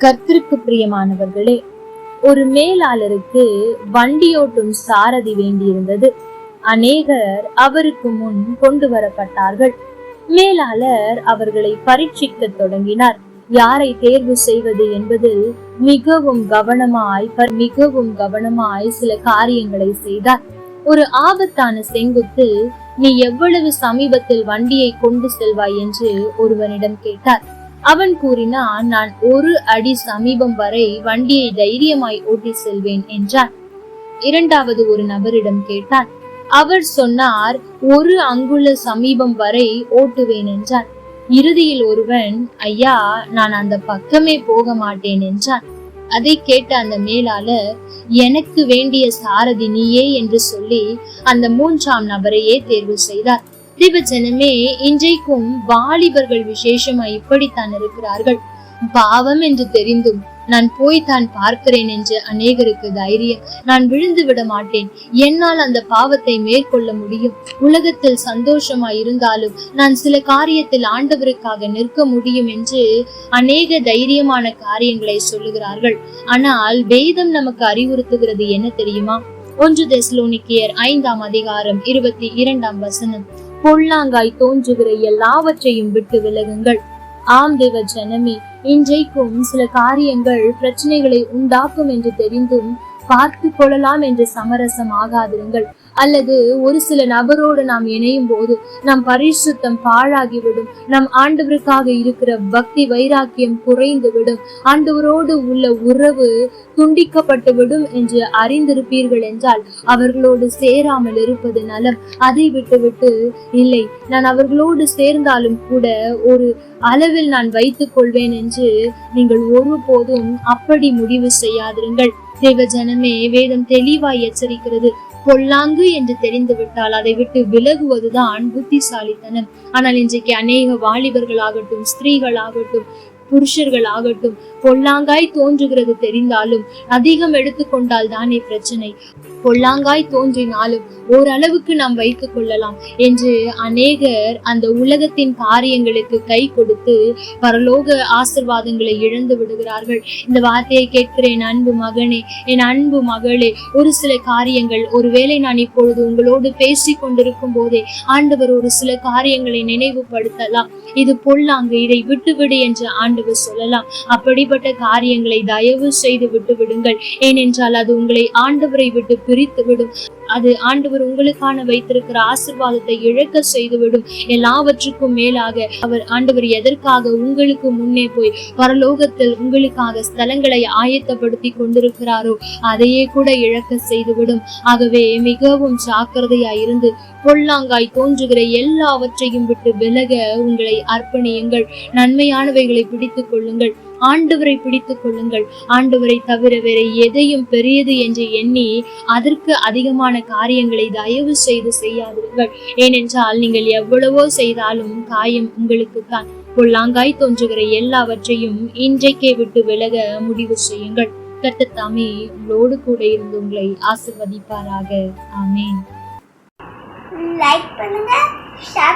கர்த்தருக்கு பிரியமானவர்களே ஒரு மேலாளருக்கு வண்டியோட்டும் சாரதி வேண்டியிருந்தது. அநேகர் அவருக்கு முன் கொண்டு வரப்பட்டார்கள். மேலாளர் அவர்களை பரீட்சிக்க தொடங்கினார். யாரை தேர்வு செய்வது என்பதில் மிகவும் கவனமாய் மிகவும் கவனமாய் சில காரியங்களை செய்தார். ஒரு ஆபத்தான செங்குத்து நீ எவ்வளவு சமீபத்தில் வண்டியை கொண்டு செல்வாய்? என்று ஒருவனிடம் கேட்டார். அவன் கூறினான் நான் ஒரு அடி சமீபம் வரை வண்டியை தைரியமாய் ஓட்டி செல்வேன் என்றான். இரண்டாவது ஒரு நபரிடம் கேட்டான். அவர் சொன்னார் ஒரு அங்குல சமீபம் வரை ஓட்டுவேன் என்றான். இறுதியில் ஒருவன் ஐயா நான் அந்த பக்கமே போக மாட்டேன் என்றான். அதை கேட்ட அந்த மேலாளர் எனக்கு வேண்டிய சாரதி நீயே என்று சொல்லி அந்த மூன்றாம் நபரையே தேர்வு செய்தார். திவஜனமே இன்றைக்கும் வாலிபர்கள் விசேஷமா இப்படித்தான் இருக்கிறார்கள். பாவம் என்று தெரிந்தும் நான் போய் தான் பார்க்கிறேன் என்று அநேகருக்கு தைரியம். நான் விழுந்து விட மாட்டேன். என்னால் அந்த பாவத்தை மேற்கொள்ள முடியும். உலகத்தில் சந்தோஷமா இருந்தாலும் நான் சில காரியத்தில் ஆண்டவருக்காக நிற்க முடியும் என்று அநேக தைரியமான காரியங்களை சொல்லுகிறார்கள். ஆனால் வேதம் நமக்கு அறிவுறுத்துகிறது என்ன தெரியுமா? ஒன்று தெஸ்லோனிக்கியர் ஐந்தாம் அதிகாரம் இருபத்தி இரண்டாம் வசனம். பொல்லாங்காய் தோன்றுகிற எல்லாவற்றையும் விட்டு விலகுங்கள். ஆம் தேவ ஜனமே இன்றைக்கும் சில காரியங்கள் பிரச்சனைகளை உண்டாக்கும் என்று தெரிந்தும் பார்த்து கொள்ளலாம் என்று சமரசம் ஆகாதிருங்கள். அல்லது ஒரு சில நபரோடு நாம் இணையும் போது நம் பரிசுத்தம் பாழாகிவிடும். நம் ஆண்டவருக்காக இருக்கிற பக்தி வைராக்கியம் குறைந்து விடும் ஆண்டவரோடு உள்ள உறவு துண்டிக்கப்பட்டு விடும் என்று அறிந்திருப்பீர்கள் என்றால் அவர்களோடு சேராமல் இருப்பது நலம். அதை விட்டுவிட்டு இல்லை நான் அவர்களோடு சேர்ந்தாலும் கூட ஒரு அளவில் நான் வைத்துக் கொள்வேன் என்று நீங்கள் ஒருபோதும் அப்படி முடிவு செய்யாதிருங்கள். தேவ ஜனமே வேதம் தெளிவாய் எச்சரிக்கிறது. பொல்லாங்கு என்று தெரிந்துவிட்டால் அதை விட்டு விலகுவதுதான் புத்திசாலித்தனம். ஆனால் இன்றைக்கு அநேக வாலிபர்களாகட்டும் ஸ்திரீகளாகட்டும் புருஷர்கள் ஆகட்டும் பொல்லாங்காய் தோன்றுகிறது தெரிந்தாலும் அதிகம் எடுத்துக்கொண்டால் தானே பிரச்சனை. பொல்லாங்காய் தோன்றினாலும் ஓரளவுக்கு நாம் வைத்துக் கொள்ளலாம் என்று அநேகர் அந்த உலகத்தின் காரியங்களுக்கு கை கொடுத்து பரலோக ஆசிர்வாதங்களை இழந்து விடுகிறார்கள். இந்த வார்த்தையை கேட்கிற என் அன்பு மகனே என் அன்பு மகளே ஒரு சில காரியங்கள் ஒருவேளை நான் இப்பொழுது உங்களோடு பேசி கொண்டிருக்கும் போதே ஆண்டவர் ஒரு சில காரியங்களை நினைவுபடுத்தலாம். இது பொல்லாங்கு இதை விட்டுவிடு என்று ஆண்டு ஆண்டவர் சொல்லலாம். அப்படிப்பட்ட காரியங்களை தயவு செய்து விட்டு விடுங்கள் ஏனென்றால் அது உங்களை ஆண்டவரை விட்டு பிரித்து விடும் அது ஆண்டவர் உங்களுக்கான வைத்திருக்கிற ஆசிர்வாதத்தை இழக்க செய்துவிடும். எல்லாவற்றுக்கும் மேலாக அவர் ஆண்டவர் எதற்காக உங்களுக்கு முன்னே போய் பரலோகத்தில் உங்களுக்காக ஸ்தலங்களை ஆயத்தப்படுத்தி கொண்டிருக்கிறாரோ அதையே கூட இழக்க செய்துவிடும். ஆகவே மிகவும் ஜாக்கிரதையாய் இருந்து பொல்லாங்காய் தோன்றுகிற எல்லாவற்றையும் விட்டு விலக உங்களை அர்ப்பணியுங்கள். நன்மையானவைகளை பிடித்துக் கொள்ளுங்கள். ஆண்டவரை பிடித்துக் கொள்ளுங்கள். ஆண்டவரை தவிர வேற எதையும் பெரியது என்று எண்ணி அதற்கு அதிகமான காரியங்களை தயவு செய்து செய்யாதீர்கள் ஏனென்றால் நீங்கள் எவ்வளவோ செய்தாலும் காயம் உங்களுக்குத்தான் பொல்லாங்காய் தோன்றுகிற எல்லாவற்றையும் இன்றைக்கே விட்டு விலக முடிவு செய்யுங்கள். கட்டத்தாமே உங்களோடு கூட இருந்து உங்களை ஆசிர்வதிப்பாராக. ஆமேன். லைக் பண்ணுங்க ஷேர் பண்ணுங்க